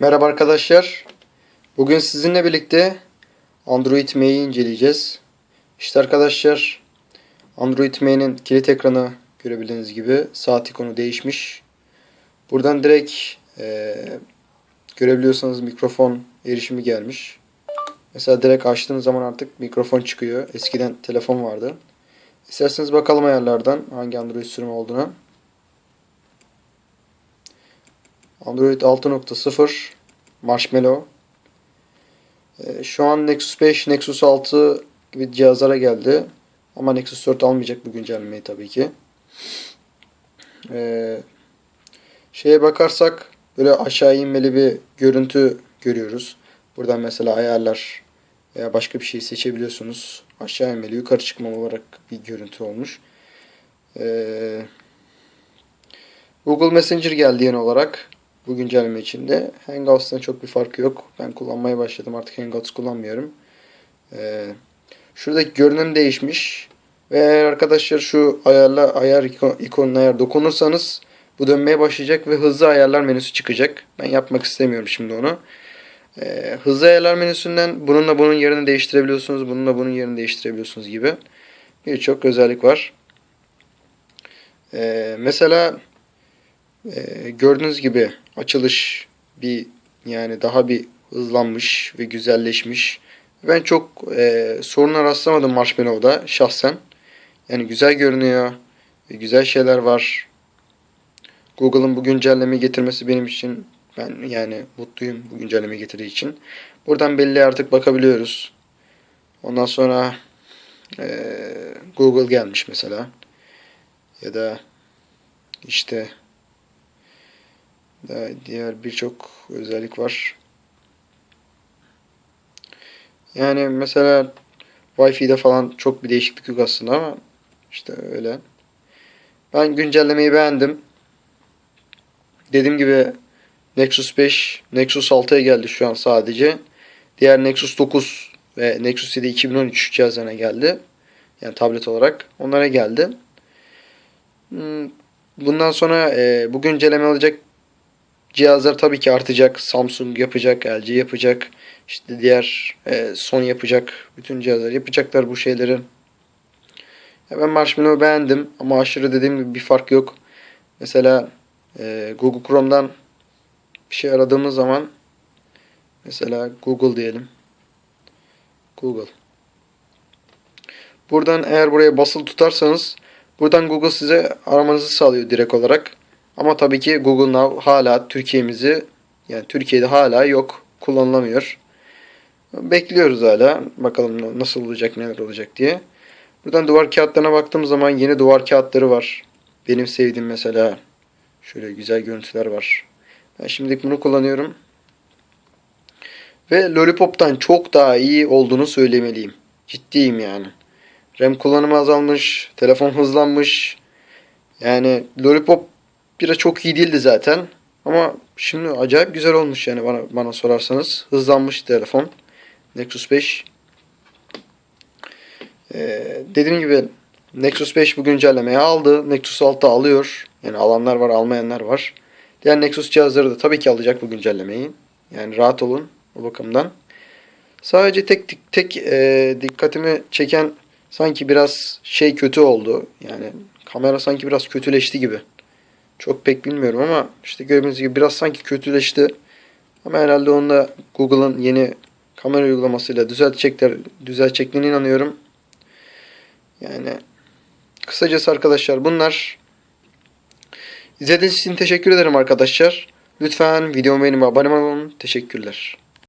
Merhaba arkadaşlar. Bugün sizinle birlikte Android M'yi inceleyeceğiz. İşte arkadaşlar Android M'nin kilit ekranı görebildiğiniz gibi saat ikonu değişmiş. Buradan direkt eee, görebiliyorsanız mikrofon erişimi gelmiş. Mesela direkt açtığınız zaman artık mikrofon çıkıyor. Eskiden telefon vardı. İsterseniz bakalım ayarlardan hangi Android sürümü olduğuna. Android 6.0 Marshmallow. Ee, şu an Nexus 5, Nexus 6 gibi cihazlara geldi. Ama Nexus 4 almayacak bu güncellemeyi tabii ki. Ee, şeye bakarsak böyle aşağı inmeli bir görüntü görüyoruz. Buradan mesela ayarlar veya başka bir şey seçebiliyorsunuz. Aşağı inmeli, yukarı çıkmalı olarak bir görüntü olmuş. Ee, Google Messenger geldi yeni olarak bu güncelleme içinde. Hangouts'tan çok bir farkı yok. Ben kullanmaya başladım. Artık Hangouts kullanmıyorum. Ee, şuradaki görünüm değişmiş. Ve eğer arkadaşlar şu ayarla ayar iko- ikonuna eğer dokunursanız bu dönmeye başlayacak ve hızlı ayarlar menüsü çıkacak. Ben yapmak istemiyorum şimdi onu. Ee, hızlı ayarlar menüsünden bununla bunun yerini değiştirebiliyorsunuz. Bununla bunun yerini değiştirebiliyorsunuz gibi birçok özellik var. Ee, mesela ee, gördüğünüz gibi açılış bir yani daha bir hızlanmış ve güzelleşmiş. Ben çok e, soruna rastlamadım Marshmallow'da şahsen. Yani güzel görünüyor. ve Güzel şeyler var. Google'ın bu güncellemeyi getirmesi benim için ben yani mutluyum bu güncellemeyi getirdiği için. Buradan belli artık bakabiliyoruz. Ondan sonra e, Google gelmiş mesela. Ya da işte diğer birçok özellik var. Yani mesela Wi-Fi'de falan çok bir değişiklik yok aslında ama işte öyle. Ben güncellemeyi beğendim. Dediğim gibi Nexus 5, Nexus 6'ya geldi şu an sadece. Diğer Nexus 9 ve Nexus 7 2013 cihazlarına geldi. Yani tablet olarak. Onlara geldi. Hmm, Bundan sonra e, bu güncelleme alacak cihazlar tabii ki artacak. Samsung yapacak, LG yapacak. işte diğer e, Sony yapacak. Bütün cihazlar yapacaklar bu şeyleri. Ya ben Marshmallow'u beğendim ama aşırı dediğim gibi bir fark yok. Mesela e, Google Chrome'dan bir şey aradığımız zaman mesela Google diyelim. Google. Buradan eğer buraya basılı tutarsanız buradan Google size aramanızı sağlıyor direkt olarak. Ama tabii ki Google Now hala Türkiye'mizi yani Türkiye'de hala yok. Kullanılamıyor. Bekliyoruz hala. Bakalım nasıl olacak, neler olacak diye. Buradan duvar kağıtlarına baktığım zaman yeni duvar kağıtları var. Benim sevdiğim mesela şöyle güzel görüntüler var. Ben şimdilik bunu kullanıyorum. Ve Lollipop'tan çok daha iyi olduğunu söylemeliyim. Ciddiyim yani. RAM kullanımı azalmış, telefon hızlanmış. Yani Lollipop bira çok iyi değildi zaten. Ama şimdi acayip güzel olmuş yani bana, bana sorarsanız. Hızlanmış telefon. Nexus 5. Ee, dediğim gibi Nexus 5 bu güncellemeyi aldı. Nexus 6 alıyor. Yani alanlar var almayanlar var. Diğer Nexus cihazları da tabii ki alacak bu güncellemeyi. Yani rahat olun o bakımdan. Sadece tek tek e, dikkatimi çeken sanki biraz şey kötü oldu. Yani kamera sanki biraz kötüleşti gibi. Çok pek bilmiyorum ama işte gördüğünüz gibi biraz sanki kötüleşti. Ama herhalde onu da Google'ın yeni kamera uygulamasıyla düzeltecekler, düzelteceklerine inanıyorum. Yani kısacası arkadaşlar bunlar. İzlediğiniz için teşekkür ederim arkadaşlar. Lütfen videomu beğenmeyi abone olun. Teşekkürler.